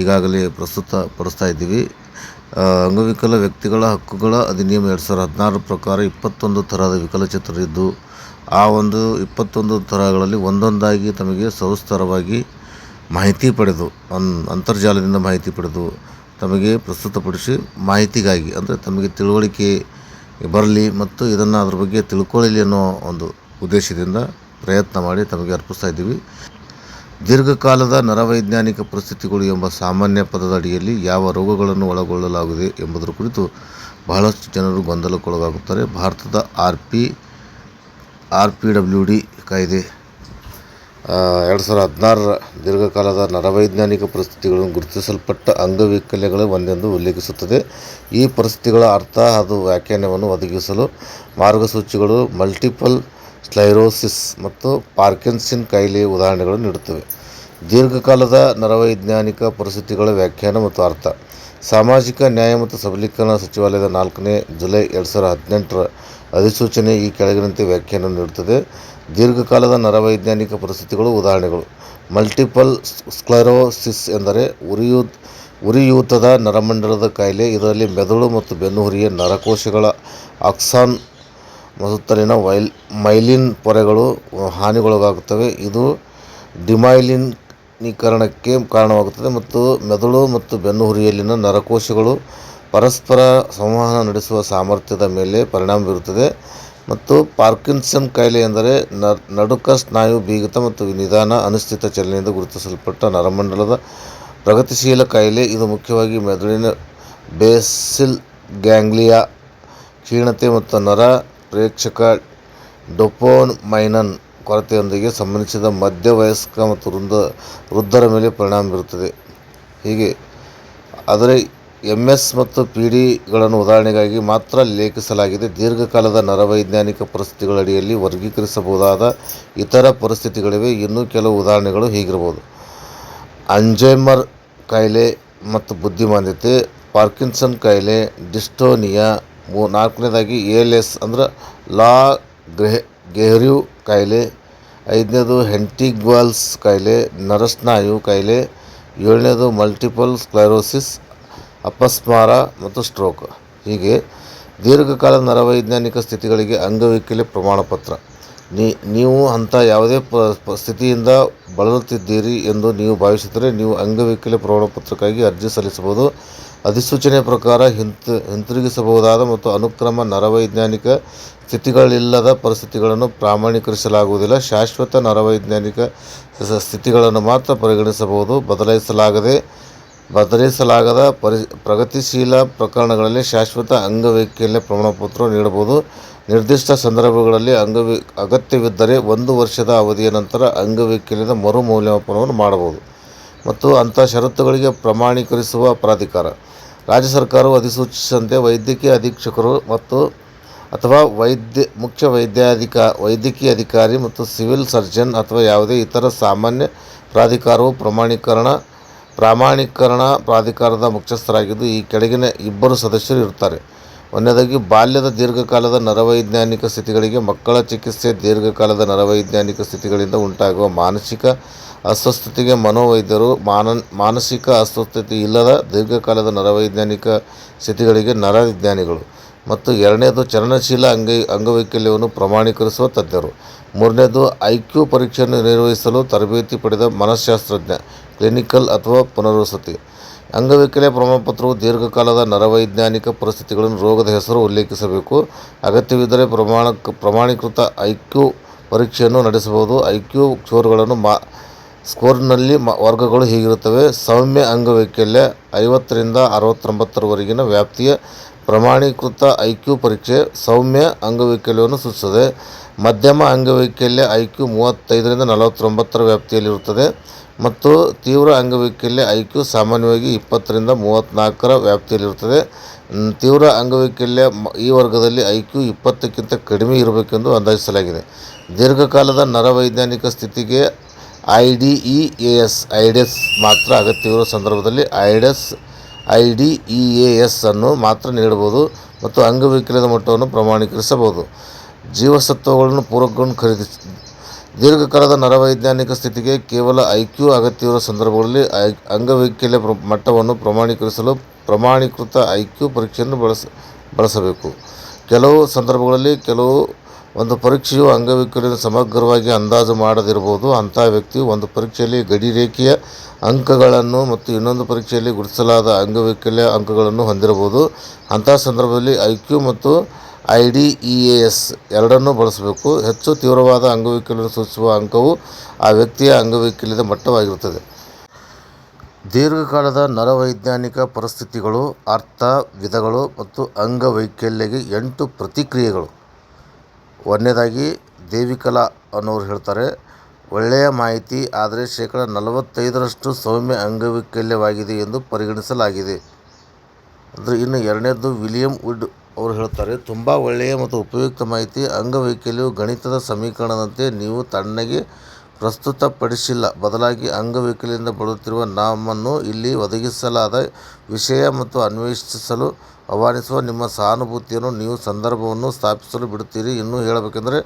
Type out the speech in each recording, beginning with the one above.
ಈಗಾಗಲೇ ಪ್ರಸ್ತುತ ಪಡಿಸ್ತಾ ಇದ್ದೀವಿ. ಅಂಗವಿಕಲ ವ್ಯಕ್ತಿಗಳ ಹಕ್ಕುಗಳ ಅಧಿನಿಯಮ ಎರಡು ಸಾವಿರದ ಹದಿನಾರು ಪ್ರಕಾರ ಇಪ್ಪತ್ತೊಂದು ಥರದ ವಿಕಲಚೇತರಿದ್ದು ಆ ಒಂದು ಇಪ್ಪತ್ತೊಂದು ಥರಗಳಲ್ಲಿ ಒಂದೊಂದಾಗಿ ತಮಗೆ ಸವಿಸ್ತರವಾಗಿ ಮಾಹಿತಿ ಪಡೆದು, ಅನ್, ಅಂತರ್ಜಾಲದಿಂದ ಮಾಹಿತಿ ಪಡೆದು ತಮಗೆ ಪ್ರಸ್ತುತಪಡಿಸಿ ಮಾಹಿತಿಗಾಗಿ, ಅಂದರೆ ತಮಗೆ ತಿಳುವಳಿಕೆ ಬರಲಿ ಮತ್ತು ಇದನ್ನು ಅದ್ರ ಬಗ್ಗೆ ತಿಳ್ಕೊಳ್ಳಲಿ ಅನ್ನೋ ಒಂದು ಉದ್ದೇಶದಿಂದ ಪ್ರಯತ್ನ ಮಾಡಿ ತಮಗೆ ಅರ್ಪಿಸ್ತಾ ಇದ್ದೀವಿ. ದೀರ್ಘಕಾಲದ ನರವೈಜ್ಞಾನಿಕ ಪರಿಸ್ಥಿತಿಗಳು ಎಂಬ ಸಾಮಾನ್ಯ ಪದದ ಅಡಿಯಲ್ಲಿ ಯಾವ ರೋಗಗಳನ್ನು ಒಳಗೊಳ್ಳಲಾಗಿದೆ ಎಂಬುದರ ಕುರಿತು ಬಹಳಷ್ಟು ಜನರು ಗೊಂದಲಕ್ಕೊಳಗಾಗುತ್ತಾರೆ. ಭಾರತದ R P R P W D ಕಾಯ್ದೆ ಎರಡು ಸಾವಿರದ ಹದಿನಾರರ ದೀರ್ಘಕಾಲದ ನರವೈಜ್ಞಾನಿಕ ಪರಿಸ್ಥಿತಿಗಳನ್ನು ಗುರುತಿಸಲ್ಪಟ್ಟ ಅಂಗವೈಕಲ್ಯಗಳು ಒಂದೆಂದು ಉಲ್ಲೇಖಿಸುತ್ತದೆ. ಈ ಪರಿಸ್ಥಿತಿಗಳ ಅರ್ಥ ಹಾಗೂ ವ್ಯಾಖ್ಯಾನವನ್ನು ಒದಗಿಸಲು ಮಾರ್ಗಸೂಚಿಗಳು ಮಲ್ಟಿಪಲ್ ಸ್ಲೈರೋಸಿಸ್ ಮತ್ತು ಪಾರ್ಕಿನ್ಸನ್ ಕಾಯಿಲೆ ಉದಾಹರಣೆಗಳನ್ನು ನೀಡುತ್ತವೆ. ದೀರ್ಘಕಾಲದ ನರವೈಜ್ಞಾನಿಕ ಪರಿಸ್ಥಿತಿಗಳ ವ್ಯಾಖ್ಯಾನ ಮತ್ತು ಅರ್ಥ. ಸಾಮಾಜಿಕ ನ್ಯಾಯ ಮತ್ತು ಸಬಲೀಕರಣ ಸಚಿವಾಲಯದ ನಾಲ್ಕನೇ ಜುಲೈ ಎರಡು ಸಾವಿರದ ಹದಿನೆಂಟರ ಅಧಿಸೂಚನೆ ಈ ಕೆಳಗಿನಂತೆ ವ್ಯಾಖ್ಯಾನ ನೀಡುತ್ತದೆ. ದೀರ್ಘಕಾಲದ ನರವೈಜ್ಞಾನಿಕ ಪರಿಸ್ಥಿತಿಗಳು ಉದಾಹರಣೆಗಳು. ಮಲ್ಟಿಪಲ್ ಸ್ಕ್ಲೆರೋಸಿಸ್ ಎಂದರೆ ಉರಿಯೂ, ಉರಿಯೂತದ ನರಮಂಡಲದ ಕಾಯಿಲೆ, ಇದರಲ್ಲಿ ಮೆದುಳು ಮತ್ತು ಬೆನ್ನುಹುರಿಯ ನರಕೋಶಗಳ ಆಕ್ಸಾನ್ ಸುತ್ತಲಿನ ವೈಲ್, ಮೈಲಿನ್ ಪೊರೆಗಳು ಹಾನಿಗೊಳಗಾಗುತ್ತವೆ. ಇದು ಡಿಮೈಲಿನೀಕರಣಕ್ಕೆ ಕಾರಣವಾಗುತ್ತದೆ ಮತ್ತು ಮೆದುಳು ಮತ್ತು ಬೆನ್ನುಹುರಿಯಲ್ಲಿನ ನರಕೋಶಗಳು ಪರಸ್ಪರ ಸಂವಹನ ನಡೆಸುವ ಸಾಮರ್ಥ್ಯದ ಮೇಲೆ ಪರಿಣಾಮ ಬೀರುತ್ತದೆ ಮತ್ತು ಪಾರ್ಕಿನ್ಸನ್ ಕಾಯಿಲೆ ಎಂದರೆ ನಡುಕ ಸ್ನಾಯು ಬೀಗತ ಮತ್ತು ನಿಧಾನ ಅನಿಶ್ಚಿತ ಚಲನೆಯಿಂದ ಗುರುತಿಸಲ್ಪಟ್ಟ ನರಮಂಡಲದ ಪ್ರಗತಿಶೀಲ ಕಾಯಿಲೆ. ಇದು ಮುಖ್ಯವಾಗಿ ಮೆದುಳಿನ ಬೇಸಿಲ್ ಗ್ಯಾಂಗ್ಲಿಯಾ ಕ್ಷೀಣತೆ ಮತ್ತು ನರ ಪ್ರೇಕ್ಷಕ ಡೊಪೋಮೈನನ್ ಕೊರತೆಯೊಂದಿಗೆ ಸಂಬಂಧಿಸಿದ ಮಧ್ಯವಯಸ್ಕ ಮತ್ತು ವೃಂದ, ವೃದ್ಧರ ಮೇಲೆ ಪರಿಣಾಮ ಬೀರುತ್ತದೆ. ಹೀಗೆ, ಆದರೆ ಎಂ ಎಸ್ ಮತ್ತು ಪಿ ಡಿಗಳನ್ನು ಉದಾಹರಣೆಗಾಗಿ ಮಾತ್ರ ಲೇಖಿಸಲಾಗಿದೆ. ದೀರ್ಘಕಾಲದ ನರವೈಜ್ಞಾನಿಕ ಪರಿಸ್ಥಿತಿಗಳ ಅಡಿಯಲ್ಲಿ ವರ್ಗೀಕರಿಸಬಹುದಾದ ಇತರ ಪರಿಸ್ಥಿತಿಗಳಿವೆ. ಇನ್ನೂ ಕೆಲವು ಉದಾಹರಣೆಗಳು ಹೀಗಿರಬಹುದು. ಅಂಜೈಮರ್ ಕಾಯಿಲೆ ಮತ್ತು ಬುದ್ಧಿಮಾಂದ್ಯತೆ, ಪಾರ್ಕಿನ್ಸನ್ ಕಾಯಿಲೆ, ಡಿಸ್ಟೋನಿಯಾ ಮೂ ನಾಲ್ಕನೇದಾಗಿ ಎ ಎಲ್ ಎಸ್ ಅಂದ್ರೆ ಲಾ ಗ್ರೆಹ್ ಗೆಹ್ರಿವ್ ಕಾಯಿಲೆ, ಐದನೇದು ಹೆಂಟಿಗ್ವಾಲ್ಸ್ ಕಾಯಿಲೆ, ನರಸ್ನಾಯು ಕಾಯಿಲೆ, ಏಳನೇದು ಮಲ್ಟಿಪಲ್ ಸ್ಕ್ಲೈರೋಸಿಸ್, ಅಪಸ್ಮಾರ ಮತ್ತು ಸ್ಟ್ರೋಕ್. ಹೀಗೆ ದೀರ್ಘಕಾಲ ನರವೈಜ್ಞಾನಿಕ ಸ್ಥಿತಿಗಳಿಗೆ ಅಂಗವೈಕಲ್ಯ ಪ್ರಮಾಣಪತ್ರ. ನೀ ನೀವು ಅಂಥ ಯಾವುದೇ ಸ್ಥಿತಿಯಿಂದ ಬಳಲುತ್ತಿದ್ದೀರಿ ಎಂದು ನೀವು ಭಾವಿಸಿದರೆ ನೀವು ಅಂಗವೈಕಲ್ಯ ಪ್ರಮಾಣಪತ್ರಕ್ಕಾಗಿ ಅರ್ಜಿ ಸಲ್ಲಿಸಬಹುದು. ಅಧಿಸೂಚನೆಯ ಪ್ರಕಾರ ಹಿಂತ, ಹಿಂತಿರುಗಿಸಬಹುದಾದ ಮತ್ತು ಅನುಕ್ರಮ ನರವೈಜ್ಞಾನಿಕ ಸ್ಥಿತಿಗಳಿಲ್ಲದ ಪರಿಸ್ಥಿತಿಗಳನ್ನು ಪ್ರಮಾಣೀಕರಿಸಲಾಗುವುದಿಲ್ಲ. ಶಾಶ್ವತ ನರವೈಜ್ಞಾನಿಕ ಸ್ಥಿತಿಗಳನ್ನು ಮಾತ್ರ ಪರಿಗಣಿಸಬಹುದು. ಬದಲಾಯಿಸಲಾಗದೆ ಬದಲಿಸಲಾಗದ ಪರಿ, ಪ್ರಗತಿಶೀಲ ಪ್ರಕರಣಗಳಲ್ಲಿ ಶಾಶ್ವತ ಅಂಗವೈಕಲ್ಯ ಪ್ರಮಾಣಪತ್ರ ನೀಡಬಹುದು. ನಿರ್ದಿಷ್ಟ ಸಂದರ್ಭಗಳಲ್ಲಿ ಅಂಗವಿ, ಅಗತ್ಯವಿದ್ದರೆ ಒಂದು ವರ್ಷದ ಅವಧಿಯ ನಂತರ ಅಂಗವೈಕಲ್ಯದ ಮರು ಮೌಲ್ಯಮಾಪನವನ್ನು ಮಾಡಬಹುದು. ಮತ್ತು ಅಂಥ ಷರತ್ತುಗಳಿಗೆ ಪ್ರಮಾಣೀಕರಿಸುವ ಪ್ರಾಧಿಕಾರ. ರಾಜ್ಯ ಸರ್ಕಾರವು ಅಧಿಸೂಚಿಸಿದಂತೆ ವೈದ್ಯಕೀಯ ಅಧೀಕ್ಷಕರು ಮತ್ತು ಅಥವಾ ವೈದ್ಯ, ಮುಖ್ಯ ವೈದ್ಯಾಧಿಕ, ವೈದ್ಯಕೀಯ ಅಧಿಕಾರಿ ಮತ್ತು ಸಿವಿಲ್ ಸರ್ಜನ್ ಅಥವಾ ಯಾವುದೇ ಇತರ ಸಾಮಾನ್ಯ ಪ್ರಾಧಿಕಾರವು ಪ್ರಮಾಣೀಕರಣ, ಪ್ರಾಮಾಣೀಕರಣ ಪ್ರಾಧಿಕಾರದ ಮುಖ್ಯಸ್ಥರಾಗಿದ್ದು ಈ ಕೆಳಗಿನ ಇಬ್ಬರು ಸದಸ್ಯರು ಇರುತ್ತಾರೆ. ಒಂದನೇದಾಗಿ, ಬಾಲ್ಯದ ದೀರ್ಘಕಾಲದ ನರವೈಜ್ಞಾನಿಕ ಸ್ಥಿತಿಗಳಿಗೆ ಮಕ್ಕಳ ಚಿಕಿತ್ಸೆ ದೀರ್ಘಕಾಲದ ನರವೈಜ್ಞಾನಿಕ ಸ್ಥಿತಿಗಳಿಂದ ಉಂಟಾಗುವ ಮಾನಸಿಕ ಅಸ್ವಸ್ಥತೆಗೆ ಮನೋವೈದ್ಯರು ಮಾನ ಮಾನಸಿಕ ಅಸ್ವಸ್ಥತೆ ಇಲ್ಲದ ದೀರ್ಘಕಾಲದ ನರವೈಜ್ಞಾನಿಕ ಸ್ಥಿತಿಗಳಿಗೆ ನರವಿಜ್ಞಾನಿಗಳು ಮತ್ತು ಎರಡನೇದು ಚಲನಶೀಲ ಅಂಗೈ, ಅಂಗವೈಕಲ್ಯವನ್ನು ಪ್ರಮಾಣೀಕರಿಸುವ ತಜ್ಞರು. ಮೂರನೇದು ಐ ಕ್ಯೂ ಪರೀಕ್ಷೆಯನ್ನು ನಿರ್ವಹಿಸಲು ತರಬೇತಿ ಪಡೆದ ಮನಃಶಾಸ್ತ್ರಜ್ಞ, ಕ್ಲಿನಿಕಲ್ ಅಥವಾ ಪುನರ್ವಸತಿ. ಅಂಗವೈಕಲ್ಯ ಪ್ರಮಾಣಪತ್ರವು ದೀರ್ಘಕಾಲದ ನರವೈಜ್ಞಾನಿಕ ಪರಿಸ್ಥಿತಿಗಳನ್ನು ರೋಗದ ಹೆಸರು ಉಲ್ಲೇಖಿಸಬೇಕು. ಅಗತ್ಯವಿದ್ದರೆ ಪ್ರಮಾಣ ಪ್ರಮಾಣೀಕೃತ ಐ ಕ್ಯೂ ಪರೀಕ್ಷೆಯನ್ನು ನಡೆಸಬಹುದು. ಐ ಕ್ಯೂ ಸ್ಕೋರ್ಗಳನ್ನು ಮಾ ಸ್ಕೋರ್ನಲ್ಲಿ ಮ, ವರ್ಗಗಳು ಹೀಗಿರುತ್ತವೆ. ಸೌಮ್ಯ ಅಂಗವೈಕಲ್ಯ ಐವತ್ತರಿಂದ ಅರವತ್ತೊಂಬತ್ತರವರೆಗಿನ ವ್ಯಾಪ್ತಿಯ ಪ್ರಮಾಣೀಕೃತ ಐ ಕ್ಯೂ ಪರೀಕ್ಷೆ ಸೌಮ್ಯ ಅಂಗವೈಕಲ್ಯವನ್ನು ಸೂಚಿಸುತ್ತದೆ. ಮಧ್ಯಮ ಅಂಗವೈಕಲ್ಯ ಐ ಕ್ಯೂ ಮೂವತ್ತೈದರಿಂದ ನಲವತ್ತೊಂಬತ್ತರ ವ್ಯಾಪ್ತಿಯಲ್ಲಿರುತ್ತದೆ ಮತ್ತು ತೀವ್ರ ಅಂಗವೈಕಲ್ಯ ಐ ಕ್ಯೂ ಸಾಮಾನ್ಯವಾಗಿ ಇಪ್ಪತ್ತರಿಂದ ಮೂವತ್ತ್ನಾಲ್ಕರ ವ್ಯಾಪ್ತಿಯಲ್ಲಿರುತ್ತದೆ. ತೀವ್ರ ಅಂಗವೈಕಲ್ಯ ಈ ವರ್ಗದಲ್ಲಿ ಐ ಕ್ಯೂ ಇಪ್ಪತ್ತಕ್ಕಿಂತ ಕಡಿಮೆ ಇರಬೇಕೆಂದು ಅಂದಾಜಿಸಲಾಗಿದೆ. ದೀರ್ಘಕಾಲದ ನರವೈಜ್ಞಾನಿಕ ಸ್ಥಿತಿಗೆ I D E A S, IDEAS ಮಾತ್ರ ಅಗತ್ಯವಿರುವ ಸಂದರ್ಭದಲ್ಲಿ IDEAS I D E A S ಅನ್ನು ಮಾತ್ರ ನೀಡಬಹುದು ಮತ್ತು ಅಂಗವಿಕಲದ ಮಟ್ಟವನ್ನು ಪ್ರಮಾಣೀಕರಿಸಬಹುದು. ಜೀವಸತ್ವಗಳನ್ನು ಪೂರಕಗಳನ್ನು ಖರೀದಿ ದೀರ್ಘಕಾಲದ ನರವೈಜ್ಞಾನಿಕ ಸ್ಥಿತಿಗೆ ಕೇವಲ ಐ ಕ್ಯೂ ಅಗತ್ಯವಿರುವ ಸಂದರ್ಭಗಳಲ್ಲಿ ಐ ಅಂಗವೈಕಲ್ಯ ಪ್ರ ಮಟ್ಟವನ್ನು ಪ್ರಮಾಣೀಕರಿಸಲು ಪ್ರಮಾಣೀಕೃತ ಐ ಕ್ಯೂ ಪರೀಕ್ಷೆಯನ್ನು ಬಳಸ ಬಳಸಬೇಕು. ಕೆಲವು ಸಂದರ್ಭಗಳಲ್ಲಿ ಕೆಲವು ಒಂದು ಪರೀಕ್ಷೆಯು ಅಂಗವೈಕಲ್ಯವನ್ನು ಸಮಗ್ರವಾಗಿ ಅಂದಾಜು ಮಾಡದಿರಬಹುದು. ಅಂಥ ವ್ಯಕ್ತಿಯು ಒಂದು ಪರೀಕ್ಷೆಯಲ್ಲಿ ಗಡಿ ರೇಖೆಯ ಅಂಕಗಳನ್ನು ಮತ್ತು ಇನ್ನೊಂದು ಪರೀಕ್ಷೆಯಲ್ಲಿ ಗುರುತಿಸಲಾದ ಅಂಗವೈಕಲ್ಯ ಅಂಕಗಳನ್ನು ಹೊಂದಿರಬಹುದು. ಅಂತಹ ಸಂದರ್ಭದಲ್ಲಿ ಐ ಕ್ಯೂ ಮತ್ತು I D E A S ಎರಡನ್ನೂ ಬಳಸಬೇಕು. ಹೆಚ್ಚು ತೀವ್ರವಾದ ಅಂಗವೈಕಲ್ಯವನ್ನು ಸೂಚಿಸುವ ಅಂಕವು ಆ ವ್ಯಕ್ತಿಯ ಅಂಗವೈಕಲ್ಯದ ಮಟ್ಟವಾಗಿರುತ್ತದೆ. ದೀರ್ಘಕಾಲದ ನರವೈಜ್ಞಾನಿಕ ಪರಿಸ್ಥಿತಿಗಳು ಅರ್ಥ ವಿಧಗಳು ಮತ್ತು ಅಂಗವೈಕಲ್ಯಗೆ ಎಂಟು ಪ್ರತಿಕ್ರಿಯೆಗಳು. ಒಂದನೇದಾಗಿ ದೇವಿಕಲಾ ಅನ್ನೋರು ಹೇಳ್ತಾರೆ. ಒಳ್ಳೆಯ ಮಾಹಿತಿ ಆದರೆ ಶೇಕಡ ನಲವತ್ತೈದರಷ್ಟು ಸೌಮ್ಯ ಅಂಗವೈಕಲ್ಯವಾಗಿದೆ ಎಂದು ಪರಿಗಣಿಸಲಾಗಿದೆ. ಅಂದರೆ ಇನ್ನು ಎರಡನೇದು ವಿಲಿಯಂ ವುಡ್ ಅವರು ಹೇಳ್ತಾರೆ, ತುಂಬ ಒಳ್ಳೆಯ ಮತ್ತು ಉಪಯುಕ್ತ ಮಾಹಿತಿ. ಅಂಗವೈಕಲ್ಯವು ಗಣಿತದ ಸಮೀಕರಣದಂತೆ ನೀವು ತಣ್ಣಗೆ ಪ್ರಸ್ತುತಪಡಿಸಿಲ್ಲ. ಬದಲಾಗಿ ಅಂಗವೈಕಲ್ಯದಿಂದ ಬಳಲುತ್ತಿರುವ ನಮ್ಮನ್ನು ಇಲ್ಲಿ ಒದಗಿಸಲಾದ ವಿಷಯ ಮತ್ತು ಅನ್ವೇಷಿಸಲು ಆಹ್ವಾನಿಸುವ ನಿಮ್ಮ ಸಹಾನುಭೂತಿಯನ್ನು ನೀವು ಸಂದರ್ಭವನ್ನು ಸ್ಥಾಪಿಸಲು ಬಿಡುತ್ತೀರಿ. ಇನ್ನೂ ಹೇಳಬೇಕೆಂದರೆ,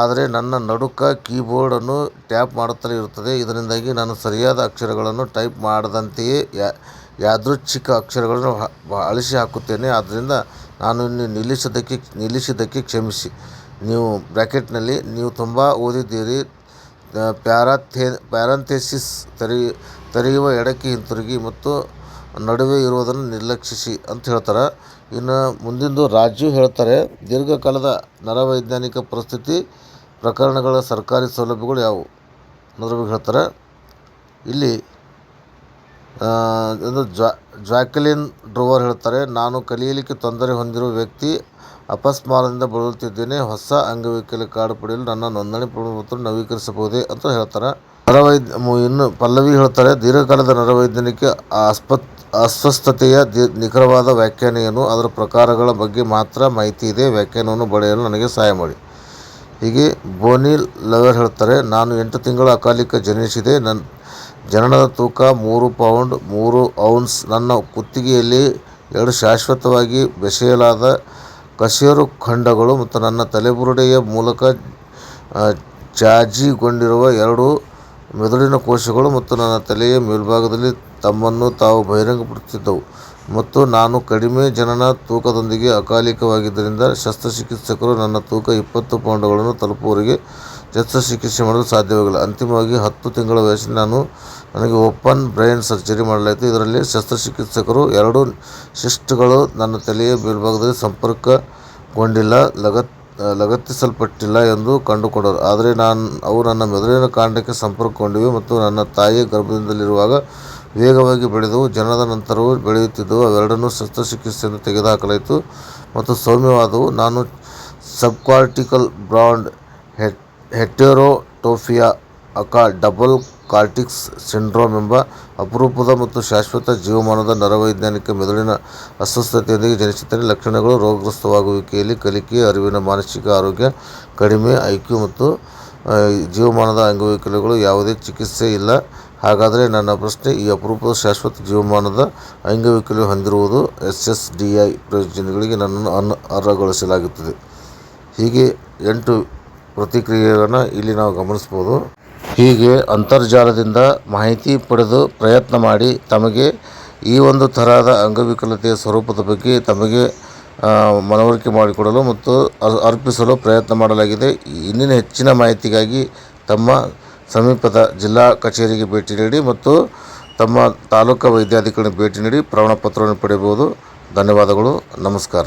ಆದರೆ ನನ್ನ ನಡುಕ ಕೀಬೋರ್ಡನ್ನು ಟ್ಯಾಪ್ ಮಾಡುತ್ತಲೇ ಇರುತ್ತದೆ. ಇದರಿಂದಾಗಿ ನಾನು ಸರಿಯಾದ ಅಕ್ಷರಗಳನ್ನು ಟೈಪ್ ಮಾಡದಂತೆಯೇ ಯಾದೃಚ್ಛಿಕ ಅಕ್ಷರಗಳನ್ನು ಅಳಿಸಿ ಹಾಕುತ್ತೇನೆ. ಆದ್ದರಿಂದ ನಾನು ನಿಲ್ಲಿಸಿದ್ದಕ್ಕೆ ಕ್ಷಮಿಸಿ. ನೀವು ಬ್ರ್ಯಾಕೆಟ್ನಲ್ಲಿ ನೀವು ತುಂಬ ಓದಿದ್ದೀರಿ. ಪ್ಯಾರಂಥೆಸಿಸ್ ತೆರೆ, ತೆರೆಯುವ ಎಡಕ್ಕೆ ಹಿಂತಿರುಗಿ ಮತ್ತು ನಡುವೆ ಇರುವುದನ್ನು ನಿರ್ಲಕ್ಷಿಸಿ ಅಂತ ಹೇಳ್ತಾರೆ. ಇನ್ನು ಮುಂದಿಂದು ರಾಜು ಹೇಳ್ತಾರೆ, ದೀರ್ಘಕಾಲದ ನರವೈಜ್ಞಾನಿಕ ಪರಿಸ್ಥಿತಿ, ಪ್ರಕರಣಗಳ ಸರ್ಕಾರಿ ಸೌಲಭ್ಯಗಳು ಯಾವುವು? ಅನ್ನೋದ್ರ ಬಗ್ಗೆ ಹೇಳ್ತಾರೆ. ಇಲ್ಲಿ ಜ್ವಾ ಜಾಕ್ವೆಲಿನ್ ಡ್ರೋವರ್ ಹೇಳ್ತಾರೆ, ನಾನು ಕಲಿಯಲಿಕ್ಕೆ ತೊಂದರೆ ಹೊಂದಿರುವ ವ್ಯಕ್ತಿ ಅಪಸ್ಮಾರದಿಂದ ಬಳಲುತ್ತಿದ್ದೇನೆ. ಹೊಸ ಅಂಗವೈಕಲ್ಯ ಕಾರ್ಡ್ ಪಡೆಯಲು ನನ್ನ ನೋಂದಣಿ ಪ್ರಮಾಣಪತ್ರ ನವೀಕರಿಸಬಹುದೇ ಅಂತ ಹೇಳ್ತಾರೆ. ನರವೈದ್ಯ ಇನ್ನು ಪಲ್ಲವಿ ಹೇಳ್ತಾರೆ, ದೀರ್ಘಕಾಲದ ನರವೈಜ್ಞಾನಿಕ ಆಸ್ಪತ್ ಅಸ್ವಸ್ಥತೆಯ ನಿಖರವಾದ ವ್ಯಾಖ್ಯಾನ ಏನು? ಅದರ ಪ್ರಕಾರಗಳ ಬಗ್ಗೆ ಮಾತ್ರ ಮಾಹಿತಿ ಇದೆ. ವ್ಯಾಖ್ಯಾನವನ್ನು ಪಡೆಯಲು ನನಗೆ ಸಹಾಯ ಮಾಡಿ. ಹೀಗೆ ಬೋನಿ ಲವರ್ ಹೇಳ್ತಾರೆ, ನಾನು ಎಂಟು ತಿಂಗಳ ಅಕಾಲಿಕ ಜನಿಸಿದೆ. ನನ್ನ ಜನನದ ತೂಕ ಮೂರು ಪೌಂಡ್ ಮೂರು ಔನ್ಸ್. ನನ್ನ ಕುತ್ತಿಗೆಯಲ್ಲಿ ಎರಡು ಶಾಶ್ವತವಾಗಿ ಬೆಸೆಯಲಾದ ಕಶೇರು ಖಂಡಗಳು ಮತ್ತು ನನ್ನ ತಲೆಬುರುಡೆಯ ಮೂಲಕ ಚಾಜಿಗೊಂಡಿರುವ ಎರಡು ಮೆದುಳಿನ ಕೋಶಗಳು ಮತ್ತು ನನ್ನ ತಲೆಯ ಮೇಲ್ಭಾಗದಲ್ಲಿ ತಮ್ಮನ್ನು ತಾವು ಬಹಿರಂಗಪಡಿಸುತ್ತಿದ್ದವು. ಮತ್ತು ನಾನು ಕಡಿಮೆ ಜನನ ತೂಕದೊಂದಿಗೆ ಅಕಾಲಿಕವಾಗಿದ್ದರಿಂದ ಶಸ್ತ್ರಚಿಕಿತ್ಸಕರು ನನ್ನ ತೂಕ ಇಪ್ಪತ್ತು ಪೌಂಡ್ಗಳನ್ನು ತಲುಪುವವರೆಗೆ ಶಸ್ತ್ರಚಿಕಿತ್ಸೆ ಮಾಡಲು ಸಾಧ್ಯವಾಗಿಲ್ಲ ಅಂತಿಮವಾಗಿ ಹತ್ತು ತಿಂಗಳ ವಯಸ್ಸಿನ ನಾನು ನನಗೆ ಓಪನ್ ಬ್ರೈನ್ ಸರ್ಜರಿ ಮಾಡಲಾಯಿತು. ಇದರಲ್ಲಿ ಶಸ್ತ್ರಚಿಕಿತ್ಸಕರು ಎರಡು ಶಿಸ್ಟ್ಗಳು ನನ್ನ ತಲೆಯ ಮೇಲ್ಭಾಗದಲ್ಲಿ ಸಂಪರ್ಕಗೊಂಡಿಲ್ಲ, ಲಗತ್, ಲಗತ್ತಿಸಲ್ಪಟ್ಟಿಲ್ಲ ಎಂದು ಕಂಡುಕೊಂಡರು. ಆದರೆ ನಾನು, ಅವು ನನ್ನ ಮೆದುಳಿನ ಕಾಂಡಕ್ಕೆ ಸಂಪರ್ಕಗೊಂಡಿವೆ ಮತ್ತು ನನ್ನ ತಾಯಿಯ ಗರ್ಭದಿಂದಲಿರುವಾಗ ವೇಗವಾಗಿ ಬೆಳೆದವು ಜನನದ ನಂತರವೂ ಬೆಳೆಯುತ್ತಿದ್ದವು ಅವೆರಡನ್ನೂ ಶಸ್ತ್ರಚಿಕಿತ್ಸೆಯಿಂದ ತೆಗೆದುಹಾಕಲಾಯಿತು ಮತ್ತು ಸೌಮ್ಯವಾದವು. ನಾನು subcortical brand het heterotopia aka double cortex syndrome ಎಂಬ ಅಪರೂಪದ ಮತ್ತು ಶಾಶ್ವತ ಜೀವಮಾನದ ನರವೈಜ್ಞಾನಿಕ ಮೆದುಳಿನ ಅಸ್ವಸ್ಥತೆಯೊಂದಿಗೆ ಜನಿಸಿದರೆ ಲಕ್ಷಣಗಳು ರೋಗಗ್ರಸ್ತವಾಗುವಿಕೆಯಲ್ಲಿ ಕಲಿಕೆ ಅರಿವಿನ ಮಾನಸಿಕ ಆರೋಗ್ಯ ಕಡಿಮೆ, ಐಕ್ಯೂ ಮತ್ತು ಜೀವಮಾನದ ಅಂಗವೈಕಲ್ಯಗಳು ಯಾವುದೇ ಚಿಕಿತ್ಸೆ ಇಲ್ಲ. ಹಾಗಾದರೆ ನನ್ನ ಪ್ರಶ್ನೆ, ಈ ಅಪರೂಪದ ಶಾಶ್ವತ ಜೀವಮಾನದ ಅಂಗವೈಕಲ್ಯ ಹೊಂದಿರುವುದು ಎಸ್ ಎಸ್ ಡಿ ಐ ಪ್ರಯೋಜನಗಳಿಗೆ ನನ್ನನ್ನು ಅನ್, ಅರ್ಹಗೊಳಿಸಲಾಗುತ್ತದೆ. ಹೀಗೆ ಎಂಟು ಪ್ರತಿಕ್ರಿಯೆಗಳನ್ನು ಇಲ್ಲಿ ನಾವು ಗಮನಿಸ್ಬೋದು ಹೀಗೆ ಅಂತರ್ಜಾಲದಿಂದ ಮಾಹಿತಿ ಪಡೆದು ಪ್ರಯತ್ನ ಮಾಡಿ ತಮಗೆ ಈ ಒಂದು ತರಹದ ಅಂಗವಿಕಲತೆಯ ಸ್ವರೂಪದ ಬಗ್ಗೆ ತಮಗೆ ಮನವರಿಕೆ ಮಾಡಿಕೊಡಲು ಮತ್ತು ಅರ್- ಅರ್ಪಿಸಲು ಪ್ರಯತ್ನ ಮಾಡಲಾಗಿದೆ. ಇನ್ನಿನ ಹೆಚ್ಚಿನ ಮಾಹಿತಿಗಾಗಿ ತಮ್ಮ ಸಮೀಪದ ಜಿಲ್ಲಾ ಕಚೇರಿಗೆ ಭೇಟಿ ನೀಡಿ ಮತ್ತು ತಮ್ಮ ತಾಲೂಕು ವೈದ್ಯಾಧಿಕಾರಿಗೆ ಭೇಟಿ ನೀಡಿ ಪ್ರಮಾಣ ಪತ್ರವನ್ನು ಪಡೆಯಬಹುದು. ಧನ್ಯವಾದಗಳು. ನಮಸ್ಕಾರ.